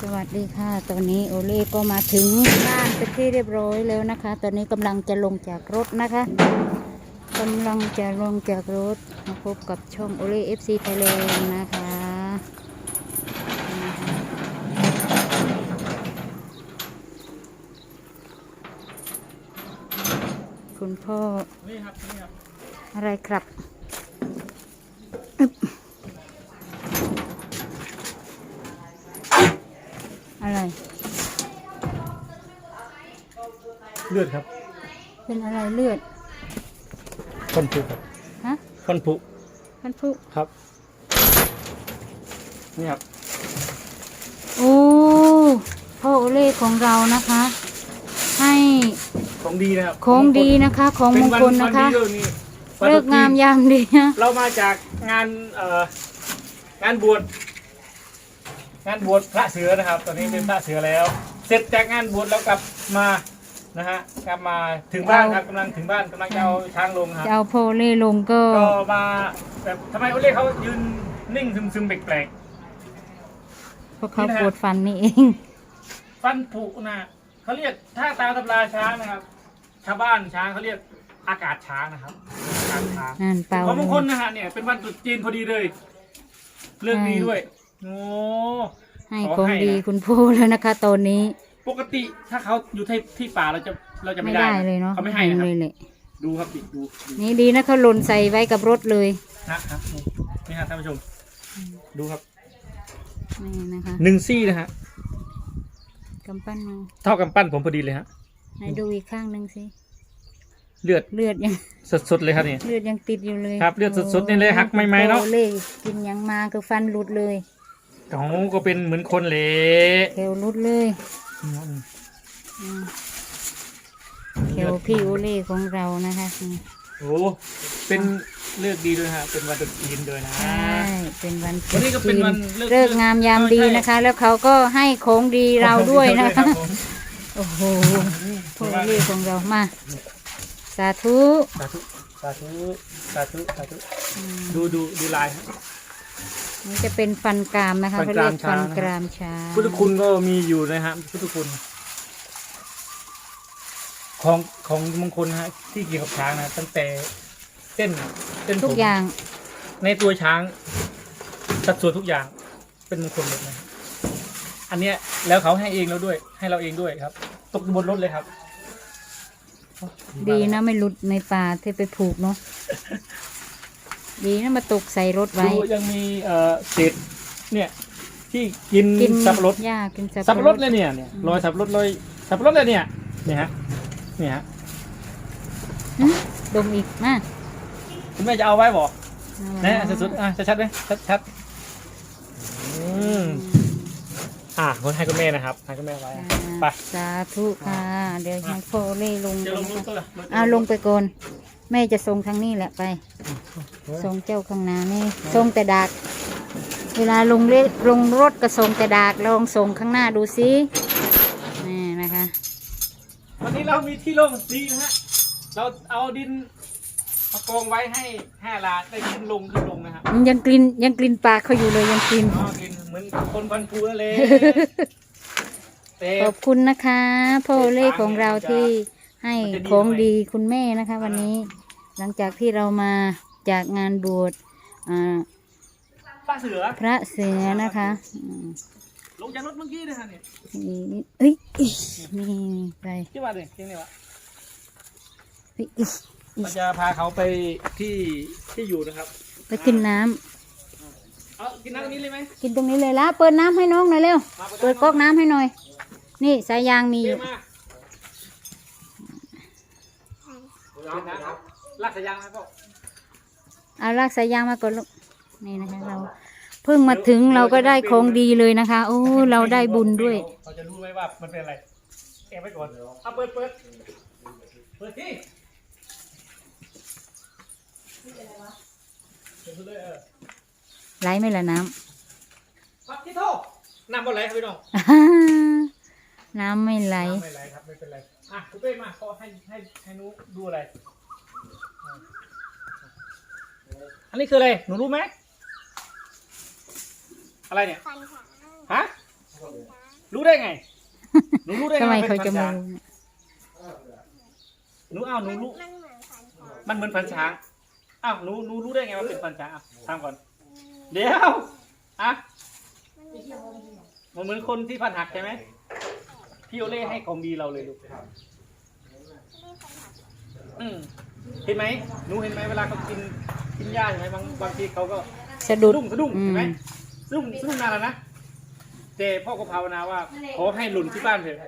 สวัสดีค่ะ ตอนนี้โอเล่ก็มาถึงบ้านเป็นที่เรียบร้อยแล้วนะคะ ตอนนี้กำลังจะลงจากรถนะคะกำลังจะลงจากรถมาพบกับช่องโอเล่เอฟซีไทยแลนด์นะคะคุณพ่ออะไรครับอะไร เลือดครับเป็นอะไรเลือดฟันผุครับฮะฟันผุพันธุครับนี่ครับโอ้พ่อโอเล่ของเรานะคะ ให้ของดีนะครับของดีนะคะ ของมงคลนะคะเป็วัวัดีนี่วันเลิกงามยามดีนะเรามาจากงานเอ่องานบวชงานบวชพระเสือนะครับ ตอนนี้เป็นพระเสือแล้ว เสร็จจากงานบวชแล้วกลับมา นะฮะกลับมาถึงบ้านครับกำลังถึงบ้านกำลังจะเอาช้างลงครับจะเอาพ่อโอเล่ลงก็ก็มาแบบทำไมโอเล่เขายืนนิ่งซึมๆแปลกเพราะเขานี่นะปวดฟันนี่เอง ๆฟันผุนะเขาเรียกถ้าตามตำราช้างนะครับ ชาวบ้านช้างเขาเรียกอากาศช้างนะครับอากาศช้าง นั่นเป่าของมงคลนะฮะเนี่ยเป็นวันตรุษจีนพอดีเลย เรื่องดีด้วย โอ้ ให้ขอของให้ดีนะคุณพ่อแล้วนะคะตอนนี้ ปกติถ้าเขาอยู่ที่ที่ป่าเราจะเราจะไม่ไม่ได้ได้เลยเนาะเขาไม่ให้นะครับ เลยแหละดูครับดิดูดูนี่ดีนะเขาหล่นใส่ไว้กับรถเลยนะครับนี่ฮะท่านผู้ชม ดูครับนี่นะคะหนึ่งซี่นะฮะกำปั้นมาเท่ากับปั้นผมพอดีเลยฮะไหนดูอีกข้างหนึ่งสิเลือดเลือดยังสดๆเลยครับนี่เลือดยังติดอยู่เลยครับเลือดสดๆนี่เลยหักใหม่ๆเนาะ โอ้เลยกินยังมาคือฟันหลุดเลยเขาก็เป็นเหมือนคนเละเขวหลุดเลยอืมอืม เขวพี่โอเล่ของเรานะคะอืมโอ้เป็นเลือกดีด้วยฮะเป็นวันตรุษจีนด้วยนะใช่เป็นวันวันนี้ก็เป็นวันเลิก เลิกงามยามดีนะคะ แล้วเขาก็ให้ของดีเราด้วยนะครัคะบผมโอ้โหพ่อโอเล่ของเรามา สาธุ สาธุสาธุสาธุสาธุดูดูดูลายฮะ นี่จะเป็นฟันกรามนะคะฟันเขากเรีรายมกฟันช้างนะกรามช้างพุทธคุณก็มีอยู่นะฮะพุทธคุณ ของของมงคลนะฮะที่เกี่ยวกับช้างนะตั้งแต่เส้นเส้นผมทุกอย่างในตัวช้างสัดส่วนทุกอย่างเป็นมงคลหมดนะฮะอันเนี้ยแล้วเขาให้เองแล้วด้วย ให้เราเองด้วยครับ ตกบนรถเลยครับ ดีนะไม่หลุดในป่าที่ไปผูกเนาะ ดีนะมาตกใส่รถไว้ ดูยังมีเอ่อเศษเนี่ยที่กินกินสับปะรดหญ้ากินสับสับปะรดเลยเนี่ยเนี่ยรอยสับปะรดรอยสับปะรดเลยเนี่ยเนี่ยฮะเนี่ยฮะหึดมอีกมาคุณแม่จะเอาไว้บอกเอานะไว้สุดๆอะชัดๆไหมชัดชัดๆอืมอะคนให้คุณแม่นะครับให้คุณแม่ไว้อ่าไปสาธุค่ะ เดี๋ยวให้พ่อเล่ลงจะไปลงนะรถคะก็เลยเอาลงไปก่อน แม่จะส่งทางนี้แหละไปส่งเจ้าข้างหน้านี่ส่งแต่ดากเวลาลงเลลงรถก็ส่งแต่ดากลองส่งข้างหน้าดูสินี่นะคะ วันนี้เรามีที่โล่งดีนะฮะ เราเอาดินมากองไว้ให้ห้าลานได้ขึ้นลงขึ้นลงนะครับมันยังกลิ่นยังกลิ่นปากเขาอยู่เลยยังกลิ่นอ๋อกินเหมือนคนพันธุ์พูนั่นเลยเต็ขมอบคุณนะคะพ่อเล่ของเราที่ ให้มันจะดีของหน่อยดีคุณแม่นะคะ วันนี้หลังจากที่เรามาจากงานบวชอ่าป้าเสือพระเสือนะคะอืมลงจากรถเมื่อกี้นะฮะเนี่ยนี่เอ้ยอิ๊ยนี่ไปที่ว่าเนี่ยที่นี่วะเฮ้ยอิ๊ยมันจะพาเขาไปที่ที่อยู่นะครับ ไปกินน้ำเอากินน้ำตรงนี้เลยไหมกินตรงนี้เลยละเปิดน้ำให้น้องหน่อยเร็วมาเปิดก๊อกน้ำให้หน่อย นี่สายยางมีอเรีย ยู่ กมาเรียกนะครับ ลากสายยางนะพ่อเอาลากสายยางมาก่อนลูกนี่นะคะเราเพิ่งมาถึงเราก็ได้ของดีเลยนะคะ โอ้เราได้บุญด้วย เราจะรู้ไหมว่ามันเป็นอะไรเก็บไว้ก่อนเอาเปิดเปิดเปิดที่เปิดเลยเออไหลไหมล่ะน้ครับที่โทษนำบนไหลครับพี่น้องำ น้ำไม่ไหลน้ำไม่ไหลครับไม่เป็นไรอะคุณเป้มาขอให้ให้ให้หนูดูอะไรอะอันนี้คืออะไรหนูรู้ไหมอะไรเนี่ยฟันช้างฮะฟันช้างรู้ได้ไงหนูรู้ได้ไงทำไมว่เขาป็นจะพันมาช้างรู้เนี่ยหนูอ้าวหนูรู้มันเหมือนพันธุ์มันเหมือนพันช้างอ้าวหนูหนูรู้ได้ไงว่าเป็นพันช้างอะทำก่อน เดี๋ยวอะมันมีมันเหมือนคนที่พันหักใช่ไหม พี่โอเล่ให้ของดีเราเลยลูกอืมเห็นไหมหนูเห็นไหมเวลาเขากินกินหญ้าใช่ไหมบางบางทีเขาก็สะดุด สะดุ้งสะดุ้งอืเห็นไหมมสะดุ้งสะดุ้งนานแล้วนะแต่พ่อก็ภาวนาว่าขอให้หลุนที่บ้านเถอะ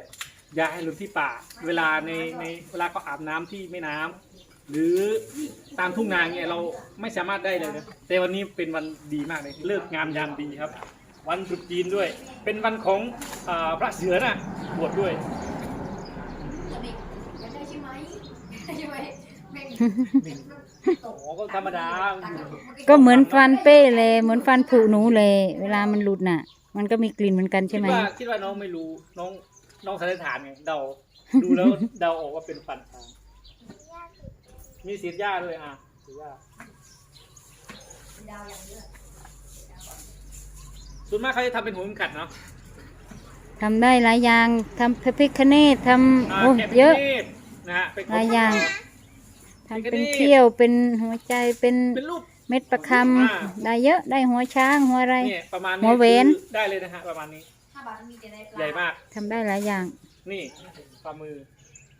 อย่าให้หลุนที่ป่า เวลาในในเวลาเขาอาบน้ำที่แม่น้ำหรือตามทุ่งนาเนี่ยเราไม่สามารถได้เลยนะแต่วันนี้เป็นวันดีมากเลยเลิกงามยามดีครับ วันตรุษจีนด้วย เป็นวันของอาพระเสือน่ะบวชด้วยใช่ไหมใช่ไหมไม่โอ้ก็ธรรมดา ก็เหมือนฟันเป้เลยเหมือนฟันผุหนูเลย เวลามันหลุดน่ะ มันก็มีกลิ่นเหมือนกันใช่ไหมคิดว่าคิดว่าน้องไม่รู้น้องน้องสันนิษฐานไงเดาดูแล้วเดาออกว่าเป็นฟันช้างมีสีดหญ้าด้วยอะสีดหญ้าดาวอย่างเยอะ ส่วนมากเขาจะทำเป็นหัวเข็มขัดเนาะทำได้หลายอย่างทำพระพิคเนตทำอ่าโอ้แกะเป็นเยอะเทพนะฮะเป็นหลายอย่างเป็นทำเป็นเขี้ยวเป็นหัวใจเป็นเป็นรูป เม็ดประคอ่าำได้เยอะได้หัวช้างหัวอะไร เนี่ยประมาณหัวเว้นคือได้เลยนะฮะประมาณนี้ถ้าบาทมีแต่ในปลาใหญ่มาก ทำได้หลายอย่าง นี่ฝ่ามือ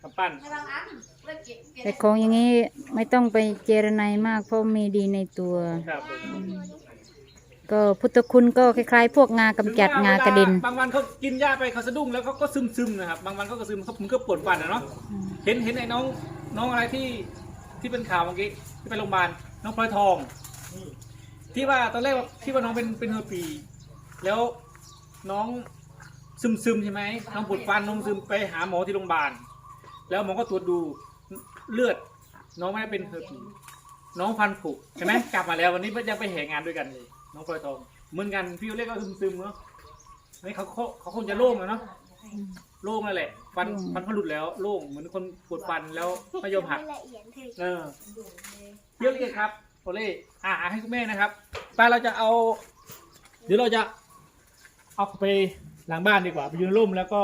กำปั้น ในบางอันเลิกเก็บเก็บแต่ของอย่างนี้ไม่ต้องไปเจรไนมากเพราะมีดีในตัว ครับผม ก็พุทธคุณก็คล้ายๆ พวกงากำจัดถึว่งากระเด็น บางวันเขากินหญ้าไปเขาสะดุ้งแล้วเขาก็ซึมซึมๆนะครับบางวันเขาก็ซึมเขาผมก็ปวดฟันนะเนาะเห็นเห็นไอ้น้องน้องอะไรที่ที่เป็นข่าวเมื่อกี้ที่ไปโรงพยาบาลน้องพลอยทอง ที่ว่าตอนแรกว่าที่ว่าน้องเป็นเป็นเฮอร์ปี แล้วน้องซึมซึมๆใช่ไหมน้องปวดฟันน้องซึมไปหาหมอที่โรงพยาบาลแล้วหมอก็ตรวจดูเลือด น้องไม่ได้เป็นเฮอร์ปีน้องฟันผุใช่ไหมกลับมาแล้ววันนี้ยังไปแห่งานด้วยกันเลย น้องพลอยทองเหมือนกันพี่เล็กก็ซึมซึมๆเนาะนี่เขาเขาเขาคงจะโล่งอะเนาะโล่งนั่นแหละฟันโล่งฟันเขาหลุดแล้วโล่งเหมือนคนปวดฟันแล้วไม่ยอมหักละเอียดเลยเออเยอะเลยครับโอเล่อ่าให้คุณแม่นะครับไปเราจะเอาเดี๋ยวเราจะเอาไปหลังบ้านดีกว่า ไปยืนร่มแล้วก็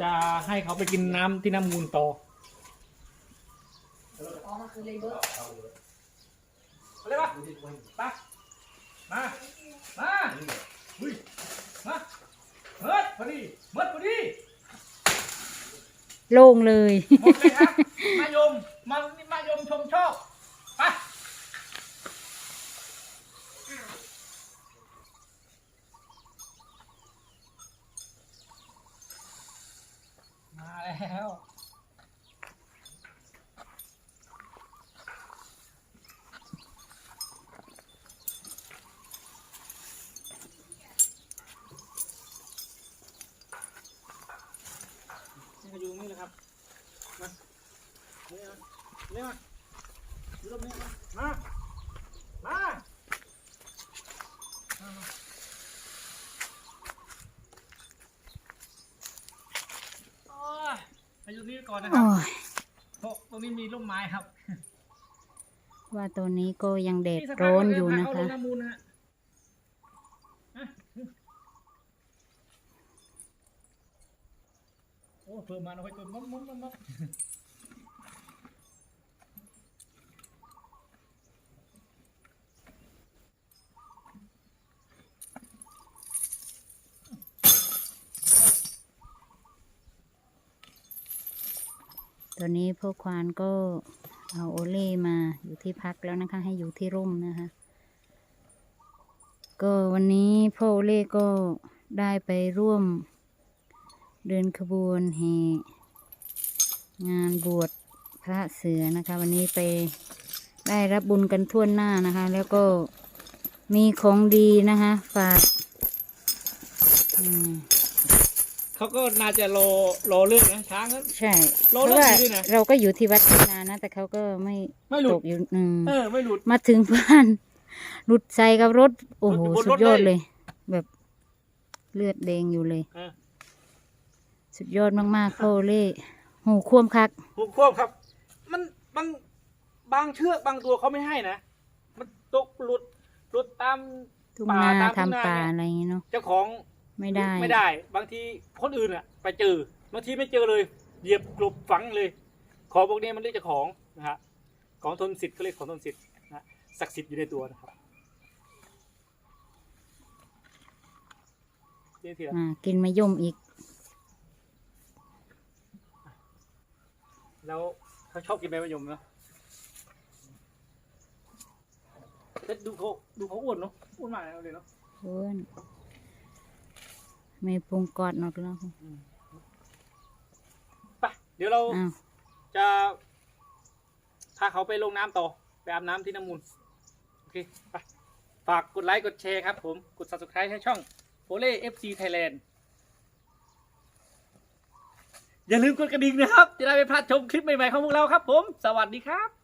จะให้เขาไปกินน้ำที่น้ำมูลต่ออ๋อมันคือเลยเบอร์เอาเลยปะไป มา มาอุ้ยมาเมิดพอดีเมิดพอดีโล่งเลยหมดเลยครับมายมมามายมชมชอบไปมาแล้ว นี่มาอยู่ตรงนี้เลยครับ มาเร็วมาเร็วมาอยู่ตรงนี้มา มา มามามาโอ้ยมาอยู่ต รงนี้ก่อนนะครัโอ้บยเพราะตรงนี้มีร่มไม้ครับว่าตัวนี้ก็ยังแดดสักพักร้อนเดี๋วอยู่พานะเข้าคะลงน้ำมูลนะฮะอะโอ้เพิ่มมาหน่อยเพิ่มมุ้งมุ้งมุ้งมุ้ง ตอนนี้พ่อควานก็เอาโอเล่มาอยู่ที่พักแล้วนะคะ ให้อยู่ที่ร่มนะคะ ก็วันนี้พ่อโอเล่ก็ได้ไปร่วม เดินขบวนแห่งานบวชพระเสือนะคะ วันนี้ไปได้รับบุญกันทั่วหน้านะคะ แล้วก็มีของดีนะคะ ฝากอืม เขาก็น่าจะรอรอเรื่องนะช้างครับใช่โลเพละราะว่ากี่ด้วยนะเราก็อยู่ที่วัดที่นานนะ แต่เขาก็ไม่ไม่หลุตดกอยู่อืมเออไม่หลุด มาถึงบ้าน หลุดใส่กับรถ โอ้โหรถสุดยอดรถเลยเลยแบบเลือดแดงอยู่เลย เออสุดยอดมากๆพ่อเล่หูควมคักหูควบครับ มันบางบางเชือกบางตัวเขาไม่ให้นะมันตกหลุดหลุดตาม ทุ่งป่านาตามทุ่งนา ทำป่าเนี่ยอะไรอย่างงี้เนาะเจ้าของ ไม่ได้ ไม่ได้ บางทีคนอื่นอะไปเจอบางทีไม่เจอเลย เหยียบกลบฝังเลย ของพวกนี้มันเรียกเจะของนะฮะของทนสิทธิ์ก็เรียกของทนสิทธิ์นะศักดิ์สิทธิ์อยู่ในตัวนะครับนี่ทีละอ่ากินมะยมอีก แล้วเขาชอบกินใบมะยมเนาะแต่ดูเขาดูเขาอ้วนเนาะอ้วนมากเลยเนาะเพื่อน ไม่ปรุงกอดหนอกแล้วไปเดี๋ยวเราอ้าวจะพาเขาไปลงน้ำต่อ ไปอาบน้ำที่น้ำมูล โอเค ไป ฝากกดไลค์ กดแชร์ครับผม กด subscribe ให้ช่องโ o เล่ FC Thailand อย่าลืมกดกระดิ่งนะครับ จะได้ไม่พลาดชมคลิปใหม่ ๆ ของพวกเราครับผม สวัสดีครับ